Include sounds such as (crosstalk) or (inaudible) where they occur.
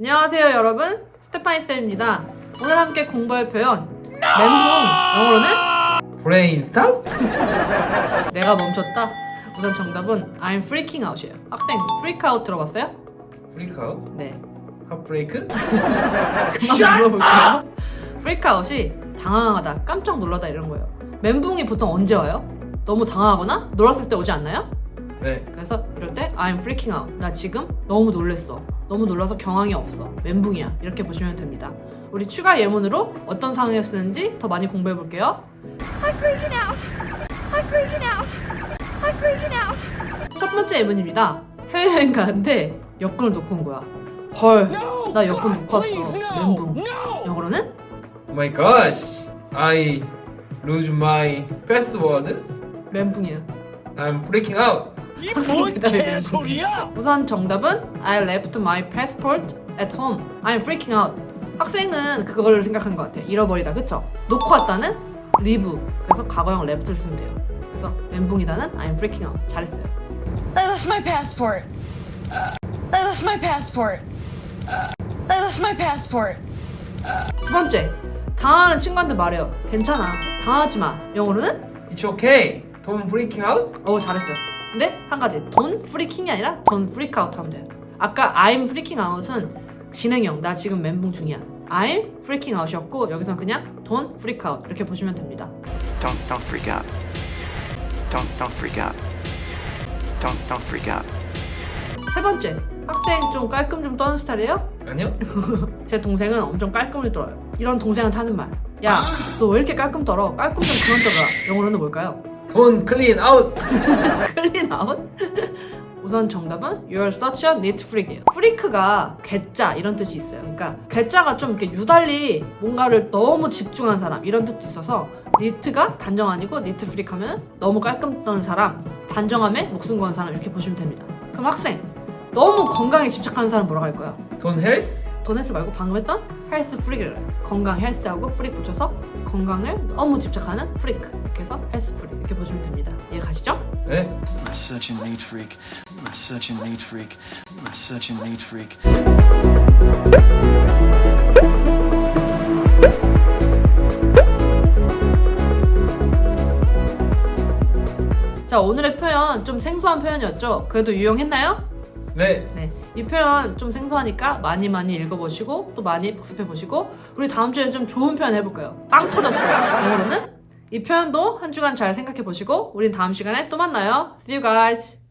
안녕하세요 여러분 스테파니 쌤입니다 오늘 함께 공부할 표현 멘붕 영어로는 브레인 스탑? (laughs) 내가 멈췄다 우선 정답은 I'm freaking out이에요 학생 freak out 들어봤어요? 프리크아웃? 네 핫브레이크? (laughs) 그만 물어볼게요 freak out이 당황하다 깜짝 놀라다 이런 거예요 멘붕이 보통 언제 와요? 너무 당황하거나 놀랐을 때 오지 않나요? 네 그래서 이럴 때 I'm freaking out. 나 지금 너무 놀랬어. 너무 놀라서 경황이 없어. 멘붕이야. 이렇게 보시면 됩니다. 우리 추가 예문으로 어떤 상황에 쓰는지 더 많이 공부해 볼게요. I'm freaking out. I'm freaking out. I'm freaking out. 첫 번째 예문입니다. 해외여행 가는데 여권을 놓고 온 거야. 헐, 나 여권 놓고 왔어. 멘붕. 영어로는 Oh my gosh I lose my password 멘붕이야. I'm freaking out 뭔 대답이 개소리야? 우선 정답은 I left my passport at home. I'm freaking out. 학생은 그거를 생각한 것 같아. 잃어버리다, 그쵸? 놓고 왔다는 leave. 그래서 과거형 left를 쓰면 돼요. 그래서 멘붕이다는 I'm freaking out. 잘했어요. I left my passport. I left my passport. I left my passport. 두 번째, 당황하는 친구한테 말해요. 괜찮아. 당하지 마. 영어로는? It's okay Don't freaking out? 어 잘했어요. 근데 한 가지, don't freaking이 아니라 don't freak out 하면 돼요. 아까 I'm freaking out은 진행형, 나 지금 멘붕 중이야. I'm freaking out이었고 여기서 그냥 don't freak out 이렇게 보시면 됩니다. Don't don't freak out. Don't don't freak out. Don't don't freak out. 세 번째, 학생 좀 깔끔 좀 떠는 스타일이에요? 아니요 (laughs) 제 동생은 엄청 깔끔을 떨어요. 이런 동생한테 하는 말. 야, 너 왜 이렇게 깔끔 떨어? 깔끔 좀 그만 떨어라. 영어로는 뭘까요? Don't clean out 클린 아웃? 우선 정답은 You're such a neat freak이에요. freak가 괴짜 이런 뜻이 있어요. 그러니까 괴짜가 좀 이렇게 유달리 뭔가를 너무 집중한 사람 이런 뜻도 있어서 neat가 단정 아니고 neat freak 하면 너무 깔끔 떠는 사람, 단정함에 목숨 거는 사람 이렇게 보시면 됩니다. 그럼 학생 너무 건강에 집착하는 사람 뭐라고 할까요? Don't health? 도네스 말고 방금 했던 헬스 프리크를 건강 헬스하고 프릭 붙여서 건강을 너무 집착하는 프리크 이렇게 해서 헬스 프리 이렇게 보시면 됩니다 이해 가시죠? 네 You're such a neat freak. You're such a neat freak. You're such a neat freak. 자 오늘의 표현 좀 생소한 표현이었죠? 그래도 유용했나요? 네. 네, 이 표현 좀 생소하니까 많이 많이 읽어보시고 또 많이 복습해보시고 우리 다음 주엔 좀 좋은 표현 해볼까요? 빵 터졌어요. 영어로는? 이 표현도 한 주간 잘 생각해보시고 우린 다음 시간에 또 만나요. See you guys